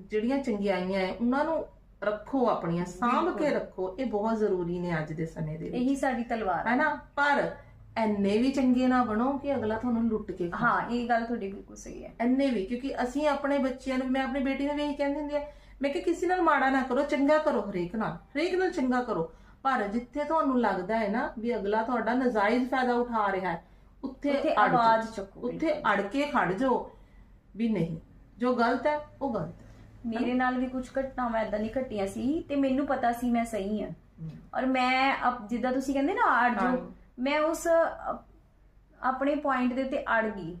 B: ਜਿਹੜੀਆਂ ਚੰਗਿਆਈਆਂ ਹੈ ਉਹਨਾਂ ਨੂੰ ਰੱਖੋ ਆਪਣੀਆਂ ਸਾਂਭ ਕੇ। ਰੱਖੋ ਇਹ ਬਹੁਤ ਜ਼ਰੂਰੀ ਨੇ ਅੱਜ ਦੇ ਸਮੇਂ ਦੇ ਵਿੱਚ।
A: ਇਹੀ ਸਾਡੀ ਤਲਵਾਰ ਹੈ
B: ਹੈਨਾ? ਪਰ ਐਨੇ ਵੀ ਚੰਗੇ ਨਾ ਬਣੋ ਕਿ ਅਗਲਾ ਤੁਹਾਨੂੰ ਲੁੱਟ ਕੇ ਖਾ
A: ਹਾਂ ਇਹ ਗੱਲ ਤੁਹਾਡੀ ਬਿਲਕੁਲ ਸਹੀ ਹੈ।
B: ਐਨੇ ਵੀ ਕਿਉਂਕਿ ਅਸੀਂ ਆਪਣੇ ਬੱਚਿਆਂ ਨੂੰ ਮੈਂ ਆਪਣੀ ਬੇਟੀ ਨੂੰ ਵੀ ਇਹੀ ਕਹਿੰਦੀ ਹੁੰਦੀ ਆ ਮੈਂ ਕਿ ਕਿਸੇ ਨਾਲ ਮਾੜਾ ਨਾ ਕਰੋ ਚੰਗਾ ਕਰੋ ਹਰੇਕ ਨਾਲ ਹਰੇਕ ਨਾਲ ਚੰਗਾ ਕਰੋ। ਪਰ ਜਿੱਥੇ ਤੁਹਾਨੂੰ ਲੱਗਦਾ ਹੈ ਨਾ ਵੀ ਅਗਲਾ ਤੁਹਾਡਾ ਨਜਾਇਜ਼ ਫਾਇਦਾ ਉਠਾ ਰਿਹਾ ਹੈ ਉੱਥੇ।
A: ਆਵਾਜ਼ ਚੱਕੋ
B: ਉੱਥੇ ਅੜ ਕੇ ਖੜ ਜਾਓ ਵੀ ਨਹੀਂ ਜੋ ਗਲਤ ਹੈ ਉਹ ਗਲਤ ਹੈ।
A: ਮੇਰੇ ਨਾਲ ਵੀ ਕੁਝ ਘਟਨਾਵਾਂ ਇਦਾਂ ਦੀ ਘਟੀਆਂ ਸੀ ਤੇ ਮੈਨੂੰ ਪਤਾ ਸੀ ਮੈਂ ਸਹੀ ਹਾਂ। ਔਰ ਮੈਂ ਜਿੱਦਾਂ ਤੁਸੀਂ ਕਹਿੰਦੇ ਨਾ ਅੜ
B: ਹਾਂ।
A: ਜੋ ਮੈਂ ਉਸ ਆਪਣੇ ਪੁਆਇੰਟ ਦੇ ਉੱਤੇ ਅੜ ਗਈ।